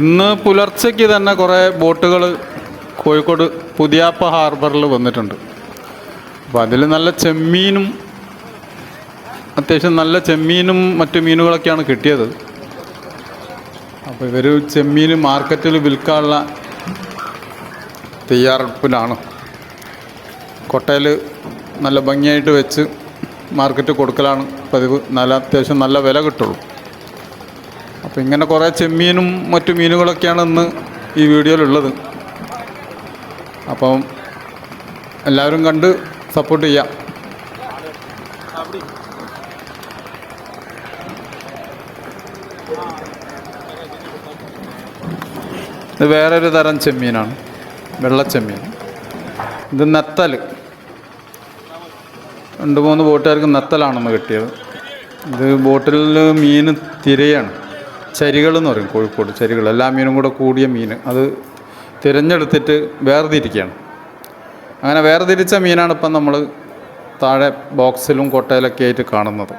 ഇന്ന് പുലർച്ചയ്ക്ക് തന്നെ കുറേ ബോട്ടുകൾ കോഴിക്കോട് പുതിയാപ്പ ഹാർബറിൽ വന്നിട്ടുണ്ട്. അപ്പോൾ അതിൽ നല്ല ചെമ്മീനും അത്യാവശ്യം നല്ല ചെമ്മീനും മറ്റു മീനുകളൊക്കെയാണ് കിട്ടിയത്. അപ്പോൾ ഇവർ ചെമ്മീൻ മാർക്കറ്റിൽ വിൽക്കാനുള്ള തയ്യാറെടുപ്പിലാണ്. കൊട്ടയിൽ നല്ല ഭംഗിയായിട്ട് വെച്ച് മാർക്കറ്റ് കൊടുക്കലാണ് പതിവ്. നല്ല അത്യാവശ്യം നല്ല വില കിട്ടുള്ളൂ. അപ്പോൾ ഇങ്ങനെ കുറേ ചെമ്മീനും മറ്റു മീനുകളൊക്കെയാണ് ഇന്ന് ഈ വീഡിയോയിലുള്ളത്. അപ്പം എല്ലാവരും കണ്ട് സപ്പോർട്ട് ചെയ്യാം. ഇത് വേറൊരു തരം ചെമ്മീനാണ്. വെള്ളച്ചെമ്മീൻ ഇത് നത്തൽ. രണ്ട് മൂന്ന് ബോട്ടുകാർക്ക് നത്തലാണെന്ന് കിട്ടിയത്. ഇത് ബോട്ടിൽ മീൻ തിരയാണ്. ചരികൾ എന്ന് പറയും കോഴിക്കോട് ചരികൾ എല്ലാ മീനും കൂടെ കൂടിയ മീൻ. അത് തിരഞ്ഞെടുത്തിട്ട് വേർതിരിക്കുകയാണ്. അങ്ങനെ വേർതിരിച്ച മീനാണ് ഇപ്പം നമ്മൾ താഴെ ബോക്സിലും കൊട്ടയിലൊക്കെ ആയിട്ട് കാണുന്നത്.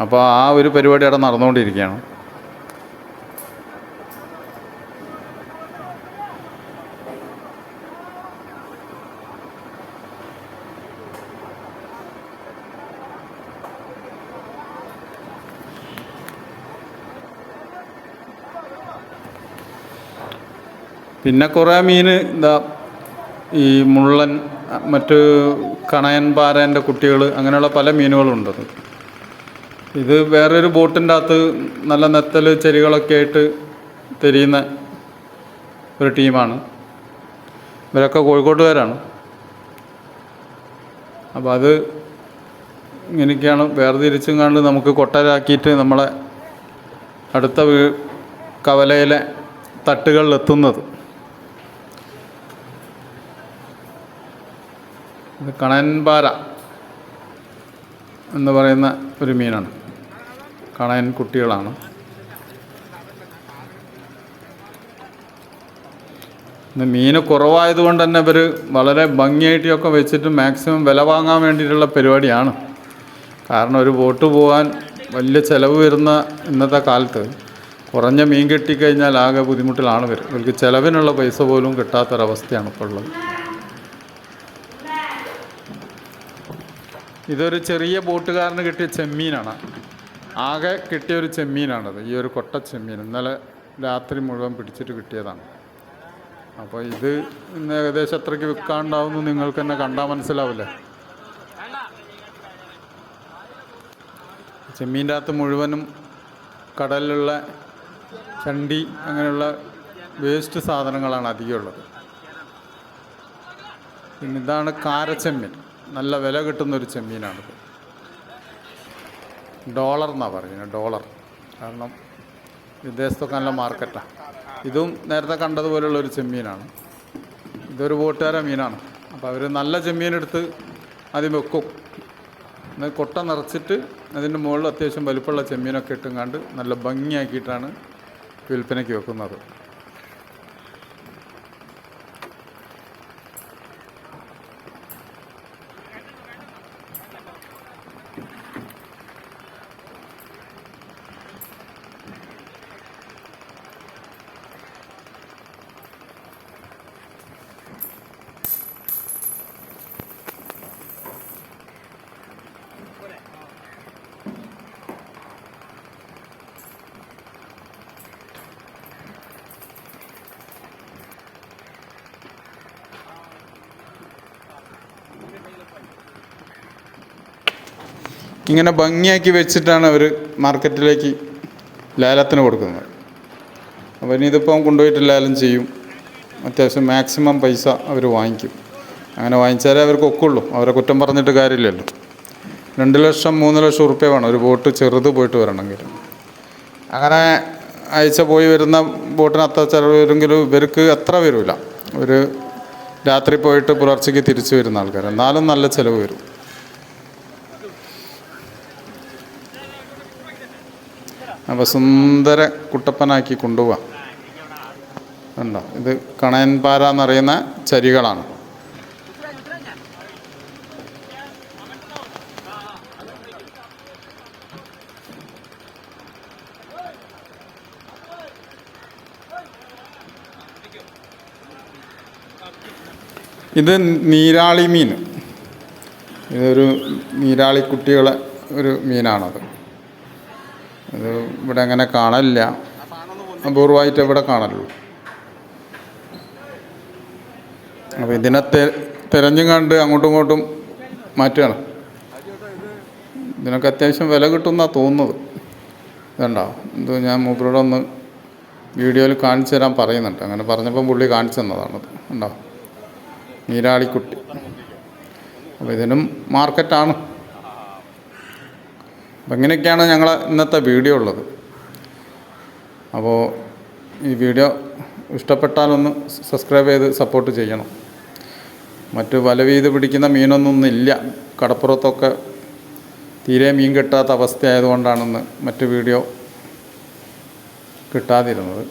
അപ്പോൾ ആ ഒരു പരിപാടി അവിടെ നടന്നുകൊണ്ടിരിക്കുകയാണ്. പിന്നെ കുറേ മീൻ എന്താ ഈ മുള്ളൻ മറ്റ് കണയൻ പാരേന്റെ കുട്ടികൾ അങ്ങനെയുള്ള പല മീനുകളുണ്ട് ഇത് വേറൊരു ബോട്ടിന്റെ അകത്ത് നല്ല നെത്തൽ ചെരികളൊക്കെ ആയിട്ട് തിരിയുന്ന ഒരു ടീമാണ്. ഇവരൊക്കെ കോഴിക്കോട്ടുകാരാണ്. അപ്പോൾ അത് ഇങ്ങനെയൊക്കെയാണ് വേർതിരിച്ചും കണ്ട് നമുക്ക് കൊട്ടരാക്കിയിട്ട് നമ്മളെ അടുത്ത കവലയിലെ തട്ടുകളിലെത്തുന്നത്. കണയൻപാര എന്ന് പറയുന്ന ഒരു മീനാണ്. കണയൻ കുട്ടികളാണ്. ഇന്ന് മീൻ കുറവായതുകൊണ്ട് തന്നെ ഇവർ വളരെ ഭംഗിയായിട്ടൊക്കെ വെച്ചിട്ട് മാക്സിമം വില വാങ്ങാൻ വേണ്ടിയിട്ടുള്ള പരിപാടിയാണ്. കാരണം ഒരു ബോട്ട് പോകാൻ വലിയ ചിലവ് വരുന്ന ഇന്നത്തെ കാലത്ത് കുറഞ്ഞ മീൻ കിട്ടിക്കഴിഞ്ഞാൽ ആകെ ബുദ്ധിമുട്ടിലാണ് വരും ഇവർക്ക് ചിലവിനുള്ള പൈസ പോലും കിട്ടാത്തൊരവസ്ഥയാണ് ഇപ്പോൾ ഉള്ളത്. ഇതൊരു ചെറിയ ബോട്ടുകാരന് കിട്ടിയ ചെമ്മീനാണ്. ആകെ കിട്ടിയ ഒരു ചെമ്മീനാണത്. ഈ ഒരു കൊട്ട ചെമ്മീൻ. ഇന്നലെ രാത്രി മുഴുവൻ പിടിച്ചിട്ട് കിട്ടിയതാണ്. അപ്പോൾ ഇത് ഇന്ന് ഏകദേശം അത്രയ്ക്ക് വിൽക്കാണ്ടാവുമെന്ന് നിങ്ങൾക്ക് തന്നെ കണ്ടാൽ മനസ്സിലാവില്ലേ ചെമ്മീന്റെ അകത്ത് മുഴുവനും കടലിലുള്ള ചണ്ടി അങ്ങനെയുള്ള വേസ്റ്റ് സാധനങ്ങളാണ് അധികമുള്ളത്. പിന്നെ ഇതാണ് കാരച്ചെമ്മീൻ. നല്ല വില കിട്ടുന്ന ഒരു ചെമ്മീനാണിത്. ഡോളർ എന്നാണ് പറയുന്നത് ഡോളർ. കാരണം വിദേശത്തൊക്കെ നല്ല മാർക്കറ്റാണ് ഇതും നേരത്തെ കണ്ടതുപോലുള്ള ഒരു ചെമ്മീനാണ്. ഇതൊരു ബോട്ടുകാര മീനാണ്. അപ്പോൾ അവർ നല്ല ചെമ്മീനെടുത്ത് ആദ്യം വെക്കും. എന്നാൽ കൊട്ട നിറച്ചിട്ട് അതിന്റെ മുകളിൽ അത്യാവശ്യം വലുപ്പമുള്ള ചെമ്മീനൊക്കെ ഇട്ടും കണ്ട് നല്ല ഭംഗിയാക്കിയിട്ടാണ് വിൽപ്പനയ്ക്ക് വെക്കുന്നത്. ഇങ്ങനെ ഭംഗിയാക്കി വെച്ചിട്ടാണ് അവർ മാർക്കറ്റിലേക്ക് ലേലത്തിന് കൊടുക്കുന്നത്. അപ്പോൾ ഇനി ഇതിപ്പം കൊണ്ടുപോയിട്ട് ലേലം ചെയ്യും. അത്യാവശ്യം മാക്സിമം പൈസ അവർ വാങ്ങിക്കും. അങ്ങനെ വാങ്ങിച്ചാലേ അവർക്ക് ഒക്കുള്ളൂ. അവരെ കുറ്റം പറഞ്ഞിട്ട് കാര്യമില്ലല്ലോ. രണ്ട് ലക്ഷം മൂന്ന് ലക്ഷം ഉറുപ്പ്യ വേണം. ഒരു ബോട്ട് ചെറുത് പോയിട്ട് വരണമെങ്കിൽ. അങ്ങനെ അയച്ച പോയി വരുന്ന ബോട്ടിന് അത്ര ചിലവ് വരുമെങ്കിലും ഇവർക്ക് അത്ര വരില്ല ഒരു രാത്രി പോയിട്ട് പുലർച്ചയ്ക്ക് തിരിച്ചു വരുന്ന ആൾക്കാർ എന്നാലും നല്ല ചിലവ് വരും. അപ്പോൾ സുന്ദര കുട്ടപ്പനാക്കി കൊണ്ടുപോവാം. ഉണ്ടോ ഇത് കണയൻപാറ എന്നറിയുന്ന ചരികളാണ്. ഇത് നീരാളി മീൻ. ഇതൊരു നീരാളി കുട്ടികളെ ഒരു മീനാണത്. ഇത് ഇവിടെ അങ്ങനെ കാണലില്ല. അപൂർവമായിട്ട് ഇവിടെ കാണലുള്ളൂ. അപ്പോൾ ഇതിനെ തിരഞ്ഞും കണ്ട് അങ്ങോട്ടും ഇങ്ങോട്ടും മാറ്റുകയാണ്. ഇതിനൊക്കെ അത്യാവശ്യം വില കിട്ടുമെന്നാണ് തോന്നുന്നത്. ഇതുണ്ടോ? ഇത് ഞാൻ മൂപ്പരോട് ഒന്ന് വീഡിയോയിൽ കാണിച്ചു തരാൻ പറയുന്നുണ്ട്. അങ്ങനെ പറഞ്ഞപ്പം പുള്ളി കാണിച്ചു തന്നതാണത് ഉണ്ടോ? നീരാളിക്കുട്ടി. അപ്പോൾ ഇതിനും മാർക്കറ്റാണ് അപ്പം ഇങ്ങനെയൊക്കെയാണ് ഞങ്ങളെ ഇന്നത്തെ വീഡിയോ ഉള്ളത്. അപ്പോൾ ഈ വീഡിയോ ഇഷ്ടപ്പെട്ടാലൊന്ന് സബ്സ്ക്രൈബ് ചെയ്ത് സപ്പോർട്ട് ചെയ്യണം. മറ്റ് വല വീത് പിടിക്കുന്ന മീനൊന്നും ഇല്ല. കടപ്പുറത്തൊക്കെ തീരെ മീൻ കിട്ടാത്ത അവസ്ഥയായതുകൊണ്ടാണെന്ന് മറ്റ് വീഡിയോ കിട്ടാതിരുന്നത്.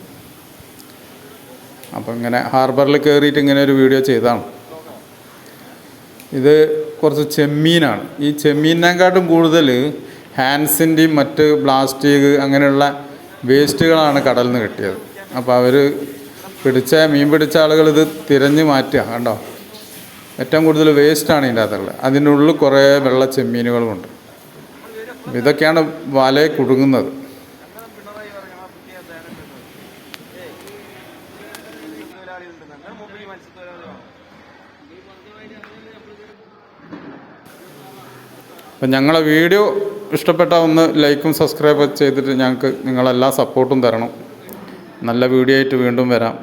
അപ്പോൾ ഇങ്ങനെ ഹാർബറിൽ കയറിയിട്ട് ഇങ്ങനെ ഒരു വീഡിയോ ചെയ്താണ്. ഇത് കുറച്ച് ചെമ്മീനാണ്. ഈ ചെമ്മീനിനെക്കാട്ടും കൂടുതൽ ഹാൻസിന്റെയും മറ്റ് പ്ലാസ്റ്റിക് അങ്ങനെയുള്ള വേസ്റ്റുകളാണ് കടലിൽ നിന്ന് കിട്ടിയത്. അപ്പോൾ അവർ പിടിച്ച മീൻ പിടിച്ച ആളുകൾ ഇത് തിരഞ്ഞു മാറ്റുക കണ്ടോ? ഏറ്റവും കൂടുതൽ വേസ്റ്റാണ് ഇതിന്റെ അകത്തുള്ളത്. അതിന്റെ ഉള്ളിൽ കുറേ വെള്ള ചെമ്മീനുകളുമുണ്ട്. ഇതൊക്കെയാണ് വലയെ കുടുങ്ങുന്നത്. അപ്പം ഞങ്ങളെ വീഡിയോ ഇഷ്ടപ്പെട്ട ഒന്ന് ലൈക്കും സബ്സ്ക്രൈബ് ചെയ്തിട്ട് ഞങ്ങൾക്ക് നിങ്ങളെല്ലാ സപ്പോർട്ടും തരണം. നല്ല വീഡിയോ ആയിട്ട് വീണ്ടും വരാം.